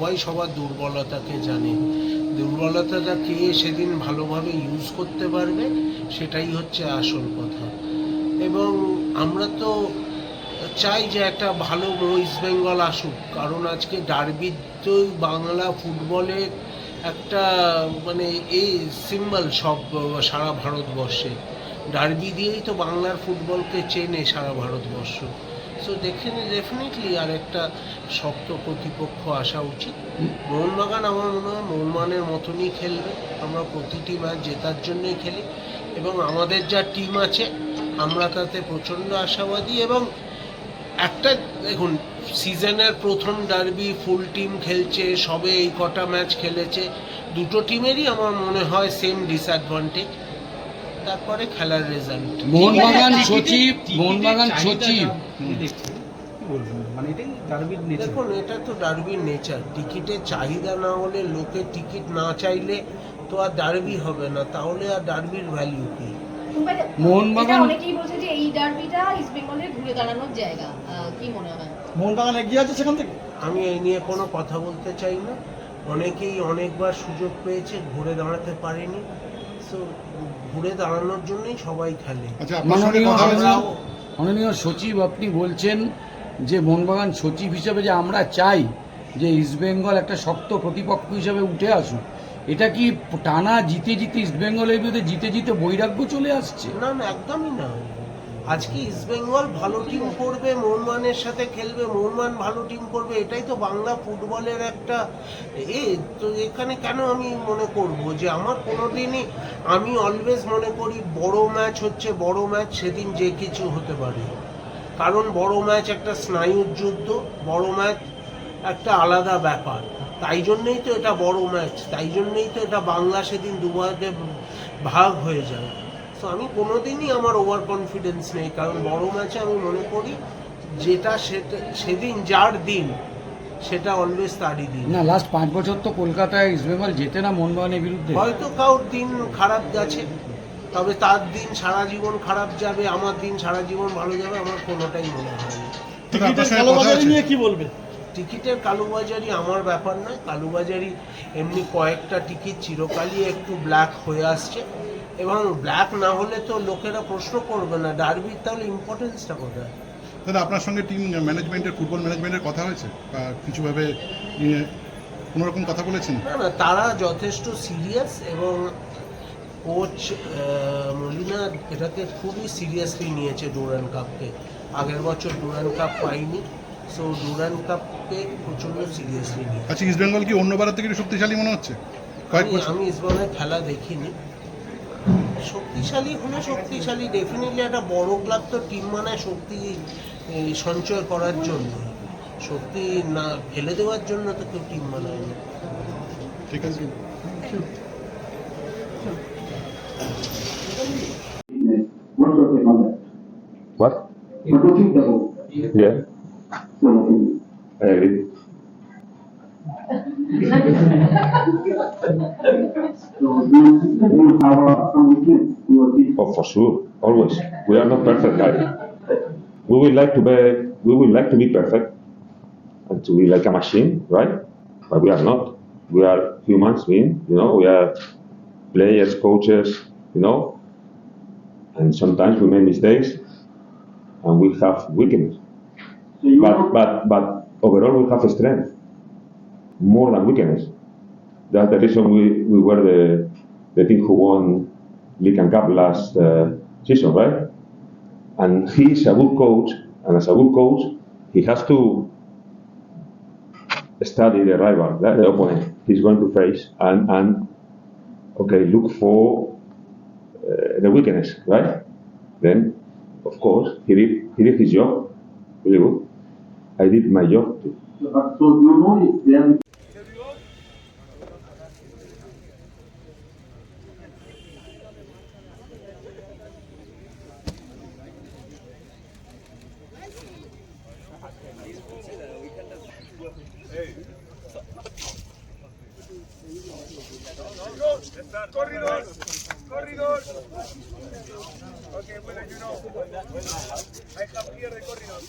সবাই সবার দুর্বলতাকে জানে। দুর্বলতাটা কে সেদিন ভালোভাবে ইউজ করতে পারবে, সেটাই হচ্ছে আসল কথা। এবং আমরা তো চাই যে একটা ভালো ওয়েস্ট বেঙ্গল আসুক, কারণ আজকে ডার্বি তো বাংলা ফুটবলের একটা মানে এই সিম্বল সব সারা ভারতবর্ষে। ডার্বি দিয়েই তো বাংলার ফুটবলকে চেনে সারা ভারতবর্ষ। সো দেখে ডেফিনেটলি আর একটা শক্ত কর্তৃপক্ষ আসা উচিত। মোহনবাগান আমার মনে হয় মোহনবাগানের মতনই খেলবে। আমরা প্রতিটি ম্যাচ জেতার জন্যই খেলি এবং আমাদের যা টিম আছে, আমরা তাতে প্রচণ্ড আশাবাদী এবং একটা, দেখুন সিজনের প্রথম ডার্বি ফুল টিম খেলছে, সবে এই কটা ম্যাচ খেলেছে, দুটো টিমেরই আমার মনে হয় সেম ডিসঅ্যাডভান্টেজ তারপরে খেলার রেজাল্ট মোহনবাগান সচিব মোহনবাগান সচিব। মানে দেখুন এটা তো ডার্বির নেচার টিকিটের চাহিদা না হলে লোকে টিকিট না চাইলে তো আর ডার্বি হবে না। তাহলে আর ডার্বির ভ্যালু কি? মোহনবাগান- অনেকেই বলছে যে এই ডার্বিটা ইস্ট বেঙ্গলের ঘুরে দাঁড়ানোর জায়গা। কি মনে হয়? মোহনবাগান এগিয়ে আছে সেখান থেকে? আমি এই নিয়ে কোনো কথা বলতে চাই না। অনেকেই অনেকবার সুযোগ পেয়েছে ঘুরে দাঁড়াতে পারেনি। সো ঘুরে দাঁড়ানোর জন্যই সবাই খেলে। আচ্ছা আপনার সঙ্গে মাননীয় কথা হয়েছিল আমরাও মাননীয় সচিব আপনি বলছেন যে মোহনবাগান সচিব হিসেবে যে আমরা চাই যে ইস্টবেঙ্গল একটা শক্ত প্রতিপক্ষ হিসেবে উঠে আসুক এটা কি টানা জিতে জিতে ইস্টবেঙ্গলের বিরুদ্ধে জিতে জিতে বৈরাগ্য চলে আসছে? না না একদমই না। আজকে ইস্টবেঙ্গল ভালো টিম করবে মোহনবানের সাথে খেলবে মোহনবান ভালো টিম করবে, এটাই তো বাংলা ফুটবলের একটা এ, তো এখানে কেন আমি মনে করব যে আমার কোনোদিনই আমি অলওয়েজ মনে করি বড় ম্যাচ হচ্ছে, বড় ম্যাচ সেদিন যে কিছু হতে পারে। কারণ বড় ম্যাচ একটা স্নায়ুর যুদ্ধ, বড় ম্যাচ একটা আলাদা ব্যাপার। তাই জন্যই তো এটা বড় ম্যাচ তাই জন্যই তো এটা বাংলা সেদিন দুভাগে ভাগ হয়ে যায়। সো আমি কোনোদিনই আমার ওভার কনফিডেন্স নেই কারণ বড় ম্যাচে আমি মনে করি যেটা সেদিন যার দিন সেটা অলওয়েজ তারই দিন। না লাস্ট পাঁচ বছর তো কলকাতায় ইস্টবেঙ্গল জেতে না মোহনবাগানের বিরুদ্ধে? হয়তো কারোর দিন খারাপ গেছে তবে তার দিন সারা জীবন খারাপ যাবে আমার দিন সারা জীবন ভালো যাবে আমার কোনোটাই মনে হয়? নিয়ে কি বলবে? টিকিটের কালোবাজারি আমার ব্যাপার নয় কালোবাজারি এমনি কয়েকটা টিকিট চিরকালই একটু ব্ল্যাক হয়ে আসছে। এবং ব্ল্যাক না হলে তো লোকেরা প্রশ্ন করবে না। ডার্বির তাহলে ইম্পর্টেন্সটা কোথায়? দাদা আপনার সঙ্গে টিম ম্যানেজমেন্টের ফুটবল ম্যানেজমেন্টের কথা হয়েছে? বা কিছুভাবে কোনো রকম কথা বলেছেন? না না তারা যথেষ্ট সিরিয়াস এবং কোচ মলিনা এটাকে খুবই সিরিয়াসলি নিয়েছে ডুরান কাপকে আগের বছর ডুরান কাপ পাইনি সো ডুরান কাপকে প্রচণ্ড সিরিয়াসলি নিয়ে আচ্ছা ইস্ট বেঙ্গল কি অন্য বারের থেকে শক্তিশালী মনে হচ্ছে? আমি আমি ইসবলের খেলা দেখিনি। শক্তিশালী হলে শক্তিশালী ডেফিনেটলি একটা বড় ক্লাব তো টিম মানে শক্তি সঞ্চয় করার জন্য। শক্তি না ফেলে দেওয়ার জন্য তো কেউ টিম বানায় না ঠিক আছে? What? Yeah, your you, have uh, some weakness your team? Oh, for sure, always. We are not perfect, guys. We would like to be, we would like to be perfect and to be like a machine, right? But we are not. We are humans being, you know, we are players, coaches, you know, and sometimes we make mistakes and we have weakness. So you But, but, but overall, we have strength more than weakness. That's the reason we, we were the, the team who won League and Cup last uh, season, right? And he's a good coach, and as a good coach, he has to study the rival, the, the opponent he's going to face, and, and okay, look for uh, the weakness, right? Then, of course, he did, he did his job really good. I did my job too. So you know Corridor, corridor. Okay, well, you know, I have here the corridor.